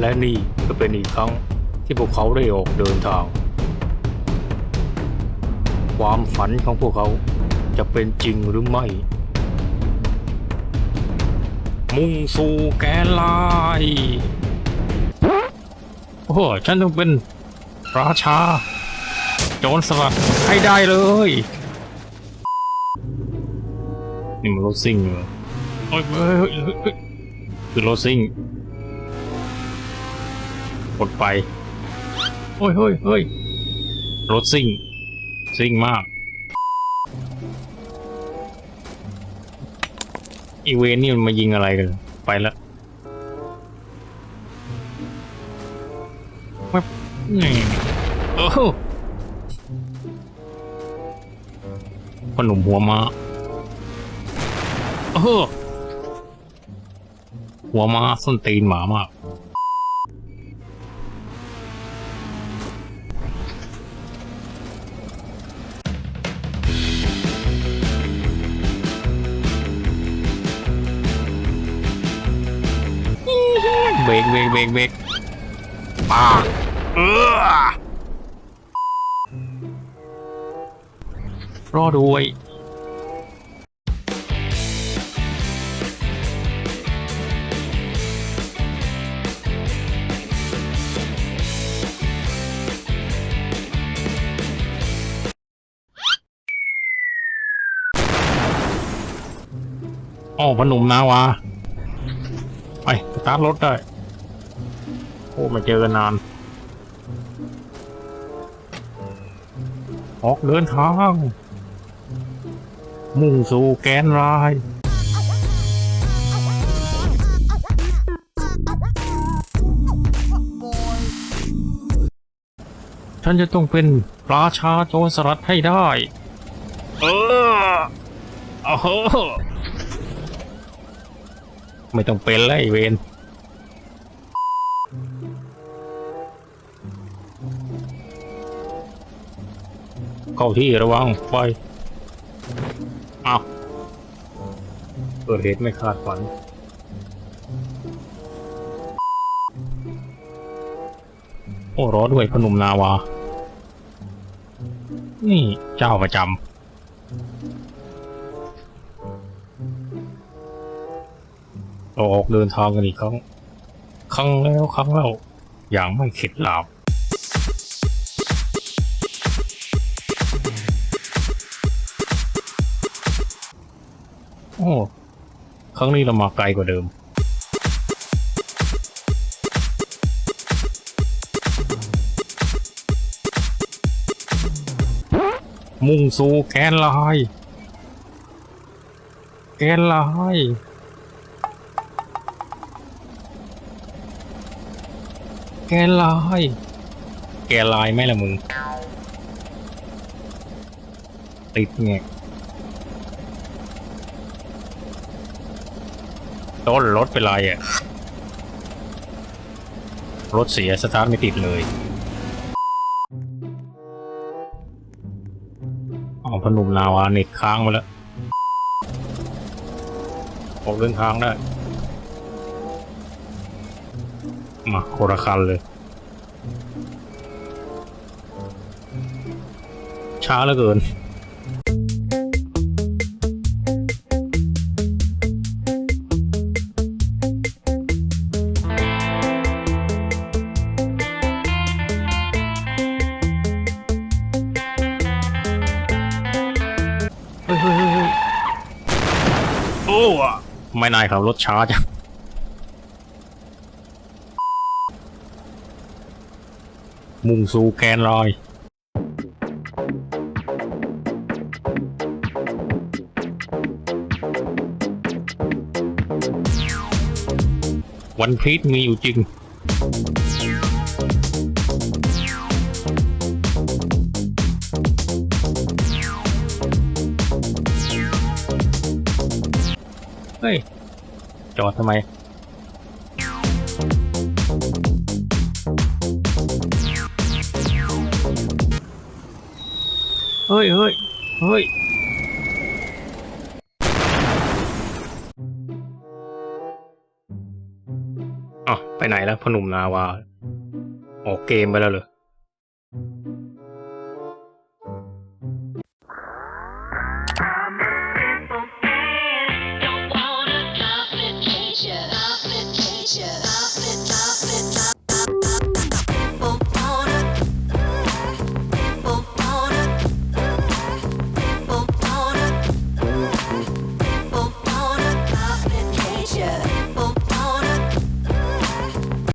และนี่ก็เป็นอีกครั้งที่พวกเขาได้ออกเดินทาง ความฝันของพวกเขาจะเป็นจริงหรือไม่ มุ่งสู่แกนลน์โอ้ฉันต้องเป็นราชา โจรสลัดให้ได้เลย นี่มันรถซิ่งเหรอโอ้ยเฮ้ยคือรถซิ่ง กดไปโอ้ยเฮ้ยเฮ้ยรถซิ่ง ซิ่งมาก อีเวนนี่มันมายิงอะไรกัน ไปแล้วแว๊บนี่โอ้โหพ่อหนุ่มหัวมาโอ้โหหัวมาส้นตีนหมามาก เบรกเบรกเบรกเบรกปาเออรอด้วยอ๋อพอหนุ่มนาวาไปสตาร์ทรถได้โอ้ไม่เจอกันนาน ออกเดินทาง มุ่งสู่แกนราย ฉันจะต้องเป็นราชาโจรสลัดให้ได้ เออโอ้โหไม่ต้องเป็นแล้วไอ้เวน เข้าที่ระวังไปเอาเกิดเหตุไม่คาดฝัน โอ้รอด้วยพนมนาวา นี่เจ้าประจำเราออกเดินทางกันอีกครั้ง ครั้งแล้วครั้งเล่า อย่างไม่เข็ดหลาบ โอ้ครั้งนี้เรามาไกลกว่าเดิม มุ่งสู่แกนลน์แกนลน์แกนลายแกลายไหมล่ะมึง ติดไง ต้นรถเป็นไรอะ รถเสียสตาร์ทไม่ติดเลยอ๋อพนุมนาวาเน็ตค้างมาแล้วออกเดินทางได้ มาโคละคันเลย ช้าเหลือเกิน เฮ้ยเฮ้ยเฮ้ยเฮ้ยโอ้อะไม่นายขับรถช้าจังมุ่งสู่แกนลอย วันพีชมีอยู่จริง เฮ้ย จอดทำไม เฮ้ยเฮ้ยเฮ้ยอ๋อไปไหนแล้วพอหนุ่มนาวา ออกเกมไปแล้วเหรอ